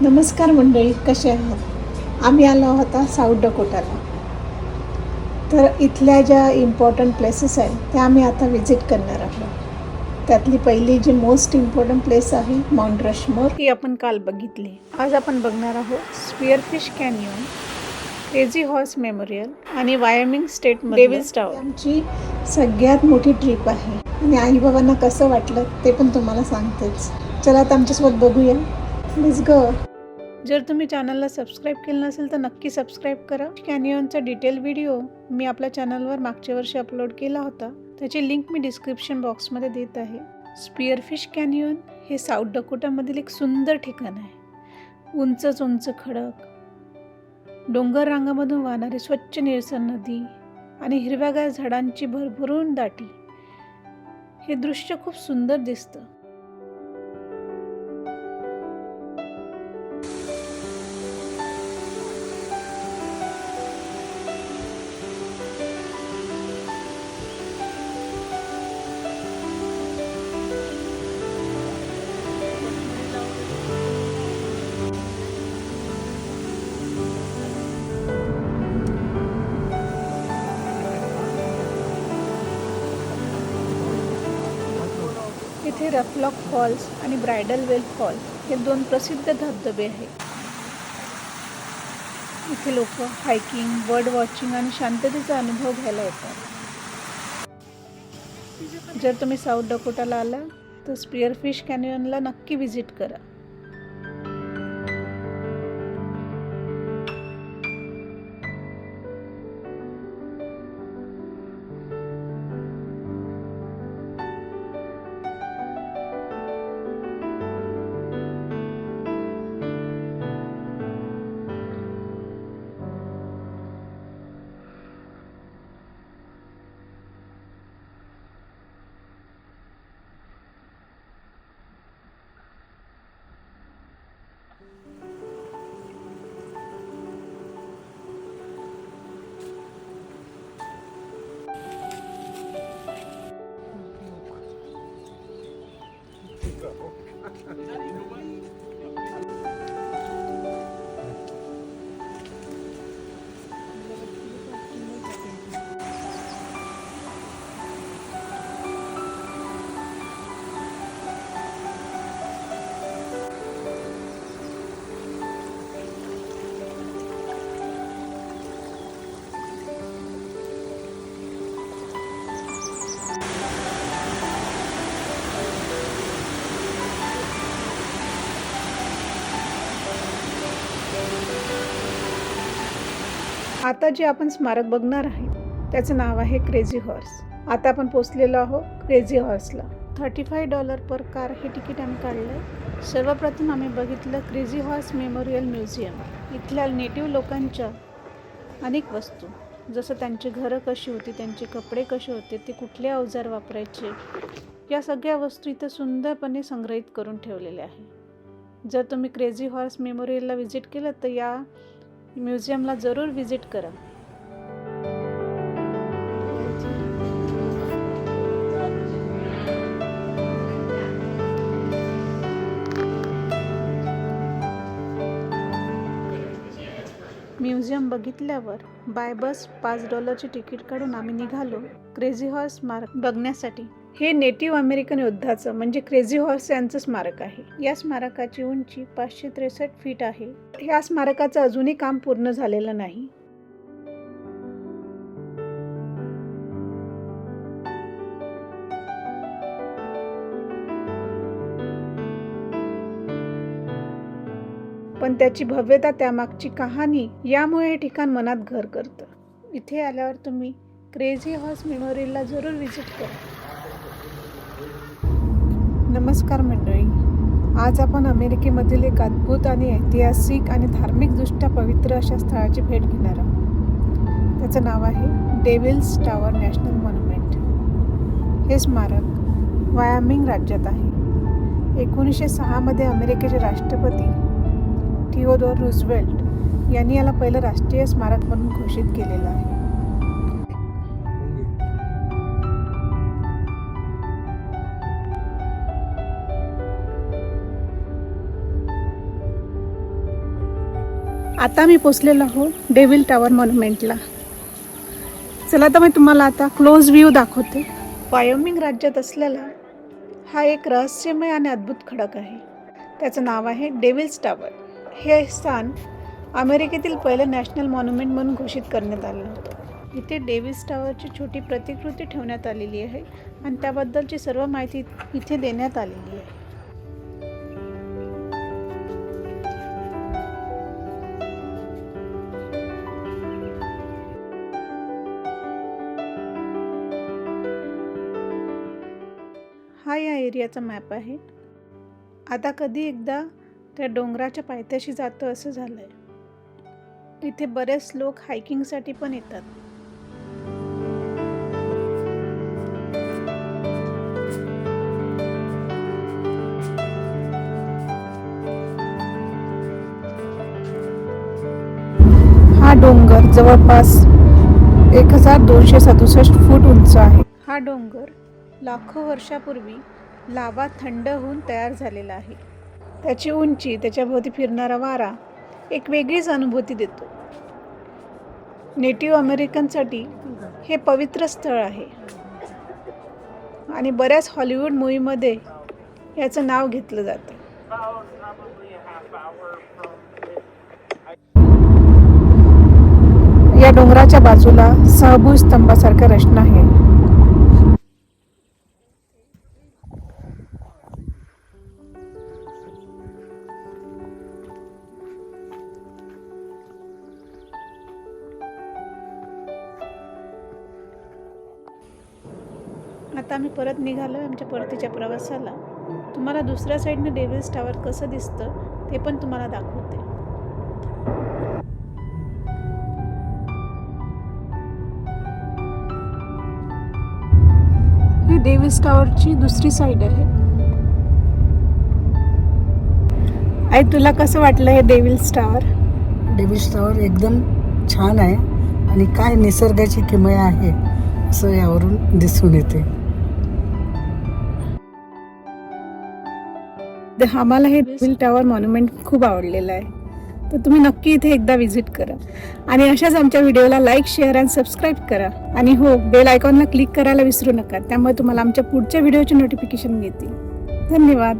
नमस्कार मंडळी कसे आहात? आम्ही आलो आहोत साऊथ डकोटाला. तर इथल्या ज्या इम्पॉर्टंट प्लेसेस आहेत त्या आम्ही आता विजिट करणार आहोत. त्यातली पहिली जी मोस्ट इम्पॉर्टंट प्लेस आहे माउंट रशमोर ही आपण काल बघितली. आज आपण बघणार आहोत Spearfish Canyon Crazy Horse Memorial आणि वायमिंग स्टेट डेव्हिल्स टावर आमची सगळ्यात मोठी ट्रिप आहे. आणि आईबाबांना कसं वाटलं ते पण तुम्हाला सांगतेच. चला आता आमच्यासोबत बघूया. प्लीज गो जर तुम्ही चॅनलला सबस्क्राईब केलं नसेल तर नक्की सबस्क्राईब करा. कॅनियॉनचा डिटेल व्हिडिओ मी आपल्या चॅनलवर मागच्या वर्षी अपलोड केला होता. त्याची लिंक मी डिस्क्रिप्शन बॉक्समध्ये देत आहे. स्पिअरफिश कॅनियॉन हे साऊथ डकोटामधील एक सुंदर ठिकाण आहे. उंचच उंच खडक डोंगर रांगामधून वाहणारी स्वच्छ निळसर नदी आणि हिरव्यागार झाडांची भरभरून दाटी. हे दृश्य खूप सुंदर दिसतं. इथे रफलॉक फॉल्स आणि ब्रायडल वेल फॉल हे दोन प्रसिद्ध धबधबे आहेत. इथे लोक हायकिंग बर्ड वॉचिंग आणि शांततेचा अनुभव घ्यायला येतात. जर तुम्ही साऊथ डकोटाला आला तर स्पिअरफिश कॅन्यनला नक्की व्हिजिट करा. だろ。आता जे आपण स्मारक बघणार आहे त्याचं नाव आहे क्रेझी हॉर्स आता आपण पोचलेलो आहोत crazy हॉर्सला thirty five dollar per car हे तिकीट आम्ही काढलं सर्वप्रथम आम्ही बघितलं क्रेझी हॉर्स मेमोरियल म्युझियम इथल्या नेटिव्ह लोकांच्या अनेक वस्तू. जसं त्यांची घरं कशी होती त्यांचे कपडे कसे होते ते कुठले अवजार वापरायचे या सगळ्या वस्तू इथं सुंदरपणे संग्रहित करून ठेवलेल्या आहे. जर तुम्ही क्रेझी हॉर्स मेमोरियलला व्हिजिट केलं तर या म्युझियमला जरूर व्हिजिट करा. म्युझियम बघितल्यावर बाय बस पाच डॉलरची तिकीट काढून आम्ही निघालो. क्रेझी हॉर्स स्मारक बघण्यासाठी. हे नेटिव्ह अमेरिकन योद्धाचं म्हणजे क्रेझी हॉर्स यांचं स्मारक आहे. या स्मारकाची उंची पाचशे त्रेसष्ट फीट आहे. या स्मारकाचं अजूनही काम पूर्ण झालेलं नाही. पण त्याची भव्यता त्यामागची कहाणी यामुळे हे ठिकाण मनात घर करतं. इथे आल्यावर तुम्ही क्रेझी हॉर्स मेमोरियलला जरूर व्हिजिट करा. नमस्कार मंडळी. आज आपण अमेरिकेमधील एक अद्भुत आणि ऐतिहासिक आणि धार्मिकदृष्ट्या पवित्र अशा स्थळाची भेट घेणार आहोत. त्याचं नाव आहे डेव्हिल्स टावर नॅशनल मॉन्युमेंट हे स्मारक वायामिंग राज्यात आहे. एकोणीसशे सहामध्ये अमेरिकेचे राष्ट्रपती थिओदोर रुझवेल्ट यांनी याला पहिलं राष्ट्रीय स्मारक म्हणून घोषित केलेलं आहे. आता मी पोचलेलो आहो डेव्हिल टॉवर मॉन्युमेंटला. चला तर मी तुम्हाला आता क्लोज व्ह्यू दाखवते. वायोमिंग राज्यात असलेला हा एक रहस्यमय आणि अद्भुत खडक आहे. त्याचं नाव आहे डेव्हिल्स टॉवर. हे स्थान अमेरिकेतील पहिलं नॅशनल मॉन्युमेंट म्हणून घोषित करण्यात आलं होतं. इथे डेव्हिस टावरची छोटी प्रतिकृती ठेवण्यात आलेली आहे आणि त्याबद्दलची सर्व माहिती इथे देण्यात आलेली आहे. हा या एरियाचा मॅप आहे. आता कधी एकदा त्या डोंगराच्या पायथ्याशी जातो असं झालं आहे इथे बरेच लोक हायकिंगसाठी पण येतात. हा डोंगर जवळपास एक हजार दोनशे सदुसष्ट फूट उंच आहे. हा डोंगर लाखो वर्षापूर्वी लावा थंड होऊन तयार झालेला आहे. त्याची उंची त्याच्याभोवती फिरणारा वारा एक वेगळीच अनुभूती देतो. नेटिव्ह अमेरिकनसाठी हे पवित्र स्थळ आहे. आणि बऱ्याच हॉलिवूड मूवीमध्ये याचं नाव घेतलं जातं. या डोंगराच्या बाजूला सहभुज स्तंभासारख्या रचना आहे. आता आम्ही परत निघालो आमच्या परतीच्या प्रवासाला. तुम्हाला दुसऱ्या साईडनं डेव्हिल्स टावर कसं दिसतं ते पण तुम्हाला दाखवते. ही डेव्हिल्स टावरची दुसरी साईड आहे. आई तुला कसं वाटलं हे डेव्हिल्स टावर? डेव्हिल्स टावर एकदम छान आहे आणि काय निसर्गाची किमया आहे असं यावरून दिसून येते. तर आम्हाला हे डेव्हिल टावर मॉन्युमेंट खूप आवडलेलं आहे. तर तुम्ही नक्की इथे एकदा व्हिजिट करा. आणि अशाच आमच्या व्हिडिओला लाईक शेअर आणि सबस्क्राईब करा. आणि हो बेल आयकॉनला क्लिक करायला विसरू नका. त्यामुळे तुम्हाला आमच्या पुढच्या व्हिडिओचे नोटिफिकेशन मिळतील. धन्यवाद.